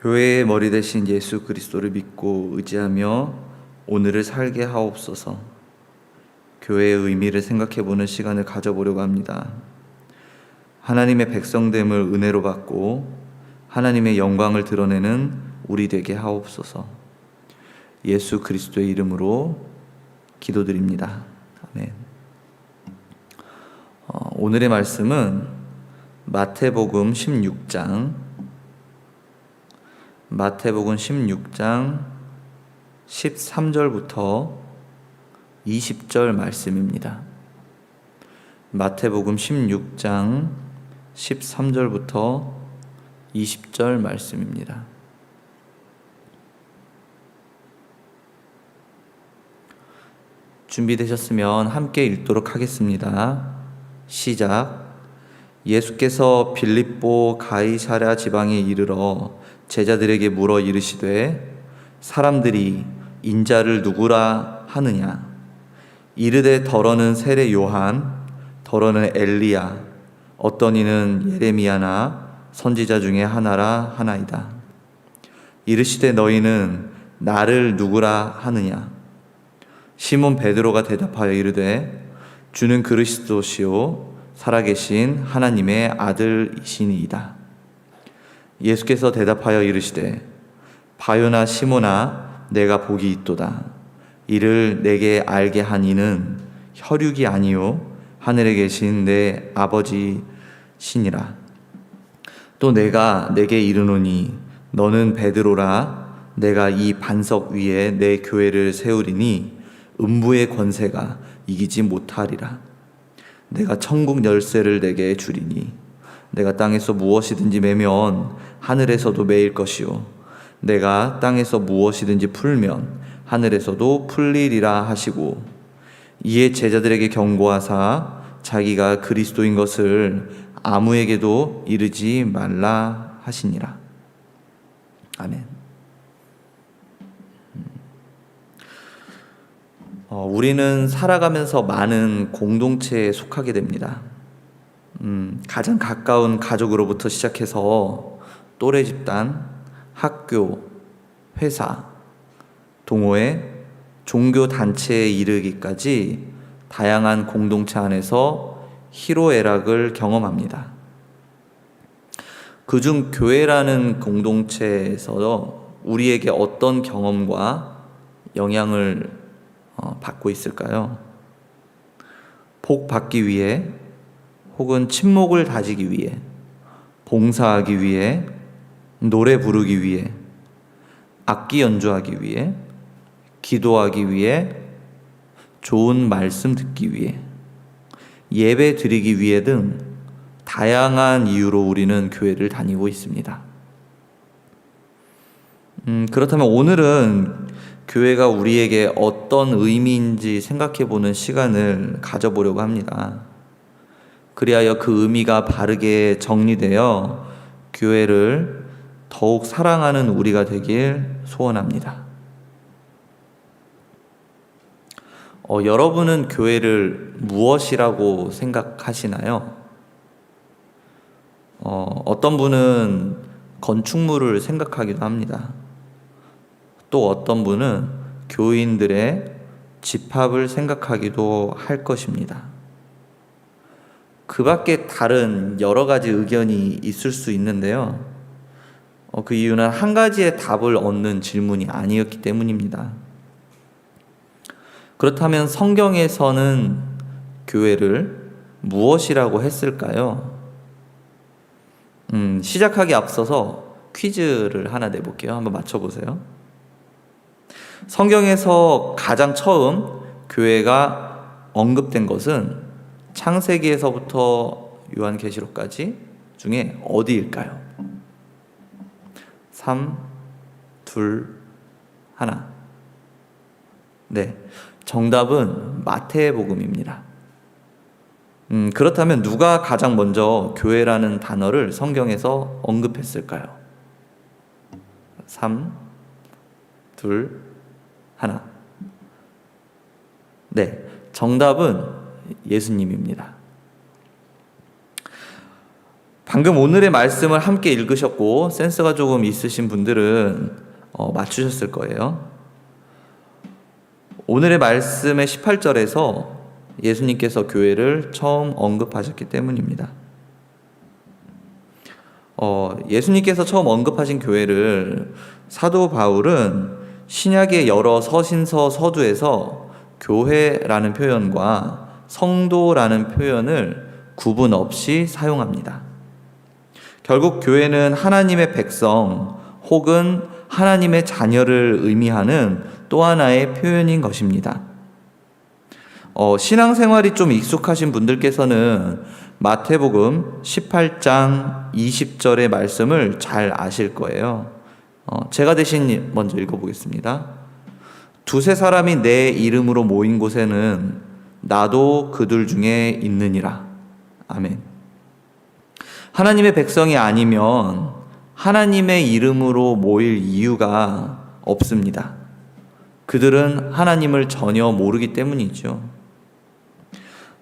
교회의 머리 대신 예수 그리스도를 믿고 의지하며 오늘을 살게 하옵소서. 교회의 의미를 생각해 보는 시간을 가져보려고 합니다. 하나님의 백성됨을 은혜로 받고 하나님의 영광을 드러내는 우리 되게 하옵소서. 예수 그리스도의 이름으로 기도드립니다. 아멘. 어, 오늘의 말씀은 마태복음 16장 마태복음 16장 13절부터 20절 말씀입니다. 마태복음 16장 13절부터 20절 말씀입니다. 준비되셨으면 함께 읽도록 하겠습니다. 시작. 예수께서 빌립보 가이사랴 지방에 이르러 제자들에게 물어 이르시되 사람들이 인자를 누구라 하느냐? 이르되 더러는 세례 요한 더러는 엘리야 어떤 이는 예레미야나 선지자 중에 하나라 하나이다. 이르시되 너희는 나를 누구라 하느냐? 시몬 베드로가 대답하여 이르되 주는 그리스도시요 살아계신 하나님의 아들이시니이다. 예수께서 대답하여 이르시되 바요나 시모나 내가 복이 있도다. 이를 내게 알게 한 이는 혈육이 아니요 하늘에 계신 내 아버지시니라. 또 내가 내게 이르노니 너는 베드로라 내가 이 반석 위에 내 교회를 세우리니 음부의 권세가 이기지 못하리라. 내가 천국 열쇠를 내게 주리니 내가 땅에서 무엇이든지 매면 하늘에서도 매일 것이요 내가 땅에서 무엇이든지 풀면 하늘에서도 풀리리라 하시고 이에 제자들에게 경고하사 자기가 그리스도인 것을 아무에게도 이르지 말라 하시니라. 아멘. 어, 우리는 살아가면서 많은 공동체에 속하게 됩니다. 음, 가장 가까운 가족으로부터 시작해서 또래 집단, 학교, 회사, 동호회, 종교 단체에 이르기까지 다양한 공동체 안에서 희로애락을 경험합니다. 그중 교회라는 공동체에서 우리에게 어떤 경험과 영향을 어, 받고 있을까요? 복 받기 위해 혹은 침묵을 다지기 위해 봉사하기 위해 노래 부르기 위해 악기 연주하기 위해 기도하기 위해 좋은 말씀 듣기 위해 예배 드리기 위해 등 다양한 이유로 우리는 교회를 다니고 있습니다. 음, 그렇다면 오늘은 교회가 우리에게 어떤 의미인지 생각해 보는 시간을 가져보려고 합니다. 그리하여 그 의미가 바르게 정리되어 교회를 더욱 사랑하는 우리가 되길 소원합니다. 어, 여러분은 교회를 무엇이라고 생각하시나요? 어, 어떤 분은 건축물을 생각하기도 합니다. 또 어떤 분은 교인들의 집합을 생각하기도 할 것입니다. 그 밖에 다른 여러 가지 의견이 있을 수 있는데요. 어, 그 이유는 한 가지의 답을 얻는 질문이 아니었기 때문입니다. 그렇다면 성경에서는 교회를 무엇이라고 했을까요? 음, 시작하기 앞서서 퀴즈를 하나 내볼게요. 한번 맞춰보세요. 성경에서 가장 처음 교회가 언급된 것은 창세기에서부터 요한계시록까지 중에 어디일까요? 3, 2, 1. 네. 정답은 마태복음입니다. 음, 그렇다면 누가 가장 먼저 교회라는 단어를 성경에서 언급했을까요? 3, 2, 하나. 네, 정답은 예수님입니다. 방금 오늘의 말씀을 함께 읽으셨고 센스가 조금 있으신 분들은 어, 맞추셨을 거예요. 오늘의 말씀의 18절에서 예수님께서 교회를 처음 언급하셨기 때문입니다. 어, 예수님께서 처음 언급하신 교회를 사도 바울은 신약의 여러 서신서 서두에서 교회라는 표현과 성도라는 표현을 구분 없이 사용합니다. 결국 교회는 하나님의 백성 혹은 하나님의 자녀를 의미하는 또 하나의 표현인 것입니다. 어, 신앙생활이 좀 익숙하신 분들께서는 마태복음 18장 20절의 말씀을 잘 아실 거예요. 어, 제가 대신 먼저 읽어보겠습니다. 두세 사람이 내 이름으로 모인 곳에는 나도 그들 중에 있느니라. 아멘. 하나님의 백성이 아니면 하나님의 이름으로 모일 이유가 없습니다. 그들은 하나님을 전혀 모르기 때문이죠.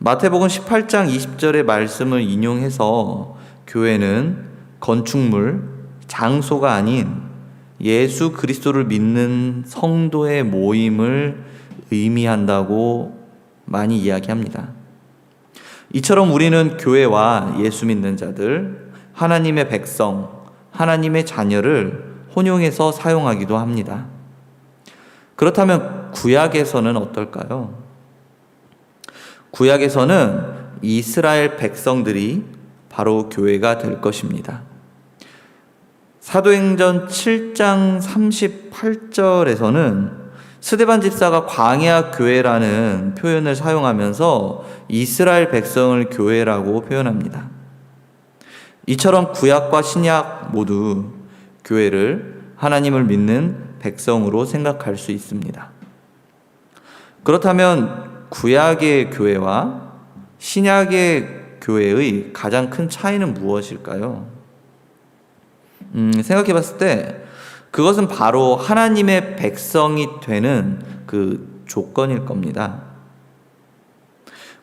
마태복음 18장 20절의 말씀을 인용해서 교회는 건축물, 장소가 아닌 예수 그리스도를 믿는 성도의 모임을 의미한다고 많이 이야기합니다. 이처럼 우리는 교회와 예수 믿는 자들, 하나님의 백성, 하나님의 자녀를 혼용해서 사용하기도 합니다. 그렇다면 구약에서는 어떨까요? 구약에서는 이스라엘 백성들이 바로 교회가 될 것입니다. 사도행전 7장 38절에서는 스데반 집사가 광야 교회라는 표현을 사용하면서 이스라엘 백성을 교회라고 표현합니다. 이처럼 구약과 신약 모두 교회를 하나님을 믿는 백성으로 생각할 수 있습니다. 그렇다면 구약의 교회와 신약의 교회의 가장 큰 차이는 무엇일까요? 음, 생각해 봤을 때 그것은 바로 하나님의 백성이 되는 그 조건일 겁니다.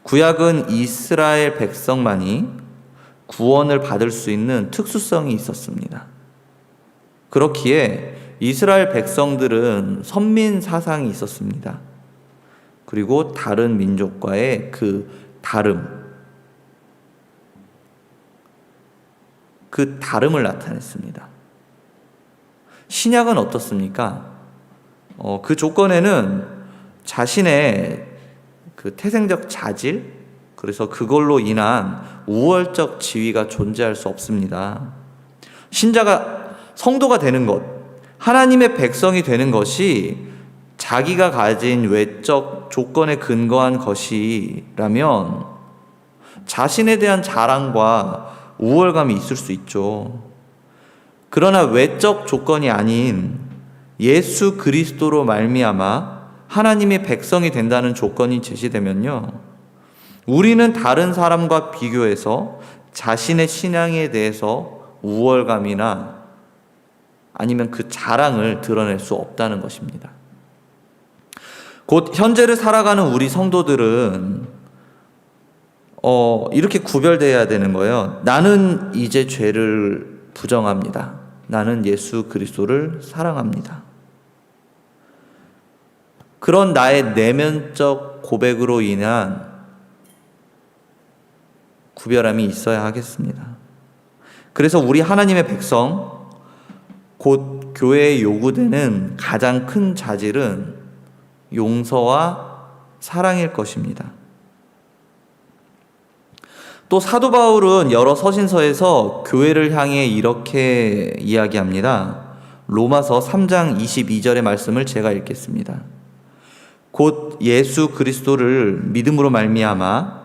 구약은 이스라엘 백성만이 구원을 받을 수 있는 특수성이 있었습니다. 그렇기에 이스라엘 백성들은 선민 사상이 있었습니다. 그리고 다른 민족과의 그 다름, 그 다름을 나타냈습니다. 신약은 어떻습니까? 어, 그 조건에는 자신의 그 태생적 자질, 그래서 그걸로 인한 우월적 지위가 존재할 수 없습니다. 신자가 성도가 되는 것, 하나님의 백성이 되는 것이 자기가 가진 외적 조건에 근거한 것이라면 자신에 대한 자랑과 우월감이 있을 수 있죠. 그러나 외적 조건이 아닌 예수 그리스도로 말미암아 하나님의 백성이 된다는 조건이 제시되면요. 우리는 다른 사람과 비교해서 자신의 신앙에 대해서 우월감이나 아니면 그 자랑을 드러낼 수 없다는 것입니다. 곧 현재를 살아가는 우리 성도들은 어, 이렇게 구별돼야 되는 거예요. 나는 이제 죄를 부정합니다. 나는 예수 그리스도를 사랑합니다. 그런 나의 내면적 고백으로 인한 구별함이 있어야 하겠습니다. 그래서 우리 하나님의 백성, 곧 교회에 요구되는 가장 큰 자질은 용서와 사랑일 것입니다. 또 사도 바울은 여러 서신서에서 교회를 향해 이렇게 이야기합니다. 로마서 3장 22절의 말씀을 제가 읽겠습니다. 곧 예수 그리스도를 믿음으로 말미암아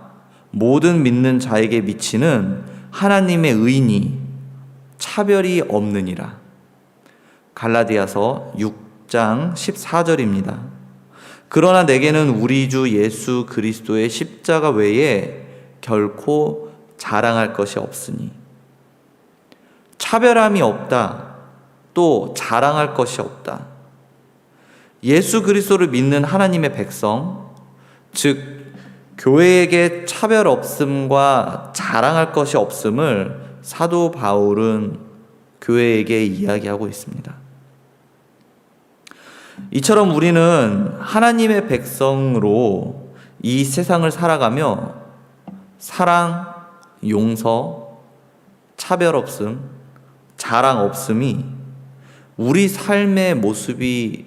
모든 믿는 자에게 미치는 하나님의 의인이 차별이 없느니라. 갈라디아서 6장 14절입니다. 그러나 내게는 우리 주 예수 그리스도의 십자가 외에 결코 자랑할 것이 없으니 차별함이 없다. 또 자랑할 것이 없다. 예수 그리스도를 믿는 하나님의 백성, 즉 교회에게 차별 없음과 자랑할 것이 없음을 사도 바울은 교회에게 이야기하고 있습니다. 이처럼 우리는 하나님의 백성으로 이 세상을 살아가며 사랑, 용서, 차별 없음, 자랑 없음이 우리 삶의 모습이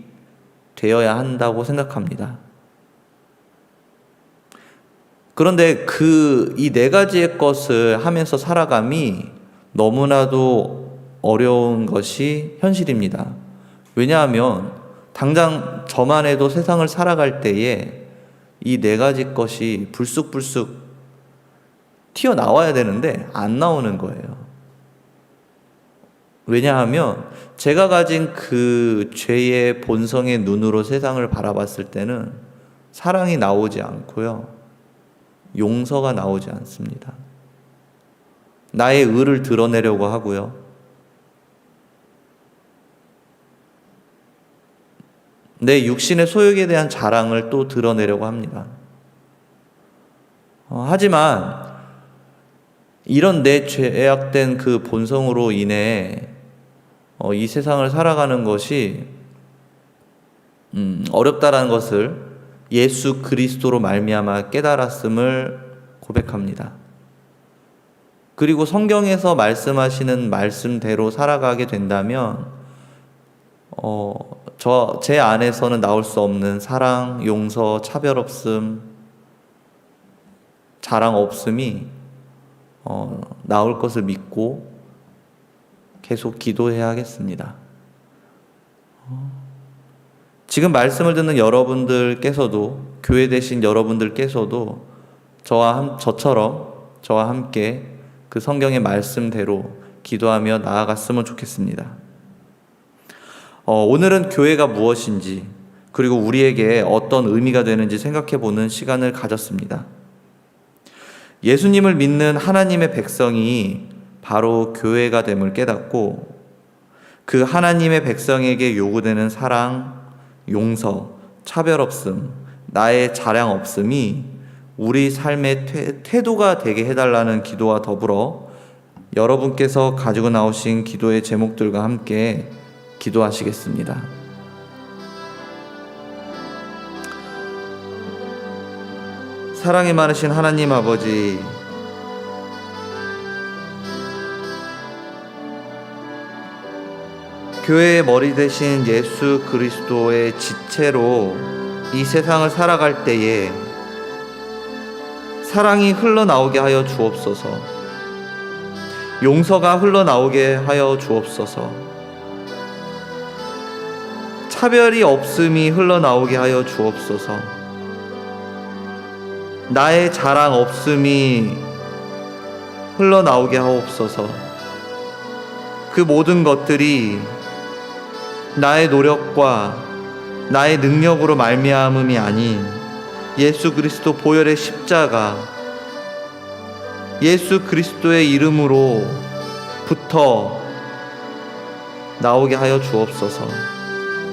되어야 한다고 생각합니다. 그런데 그 이 네 가지의 것을 하면서 살아감이 너무나도 어려운 것이 현실입니다. 왜냐하면 당장 저만 해도 세상을 살아갈 때에 이 네 가지 것이 불쑥불쑥 튀어나와야 되는데 안 나오는 거예요. 왜냐하면 제가 가진 그 죄의 본성의 눈으로 세상을 바라봤을 때는 사랑이 나오지 않고요. 용서가 나오지 않습니다. 나의 의를 드러내려고 하고요. 내 육신의 소욕에 대한 자랑을 또 드러내려고 합니다. 어, 하지만 이런 내 죄악된 그 본성으로 인해 어, 이 세상을 살아가는 것이 음, 어렵다라는 것을 예수 그리스도로 말미암아 깨달았음을 고백합니다. 그리고 성경에서 말씀하시는 말씀대로 살아가게 된다면 어, 저 제 안에서는 나올 수 없는 사랑, 용서, 차별 없음, 자랑 없음이 어, 나올 것을 믿고 계속 기도해야 하겠습니다. 지금 말씀을 듣는 여러분들께서도 교회 되신 여러분들께서도 저와 함, 저처럼 저와 함께 그 성경의 말씀대로 기도하며 나아갔으면 좋겠습니다. 어, 오늘은 교회가 무엇인지 그리고 우리에게 어떤 의미가 되는지 생각해 보는 시간을 가졌습니다. 예수님을 믿는 하나님의 백성이 바로 교회가 됨을 깨닫고 그 하나님의 백성에게 요구되는 사랑, 용서, 차별 없음, 나의 자랑 없음이 우리 삶의 태, 태도가 되게 해달라는 기도와 더불어 여러분께서 가지고 나오신 기도의 제목들과 함께 기도하시겠습니다. 사랑이 많으신 하나님 아버지, 교회의 머리 대신 예수 그리스도의 지체로 이 세상을 살아갈 때에 사랑이 흘러나오게 하여 주옵소서. 용서가 흘러나오게 하여 주옵소서. 차별이 없음이 흘러나오게 하여 주옵소서. 나의 자랑 없음이 흘러나오게 하옵소서. 그 모든 것들이 나의 노력과 나의 능력으로 말미암음이 아닌 예수 그리스도 보혈의 십자가 예수 그리스도의 이름으로 부터 나오게 하여 주옵소서.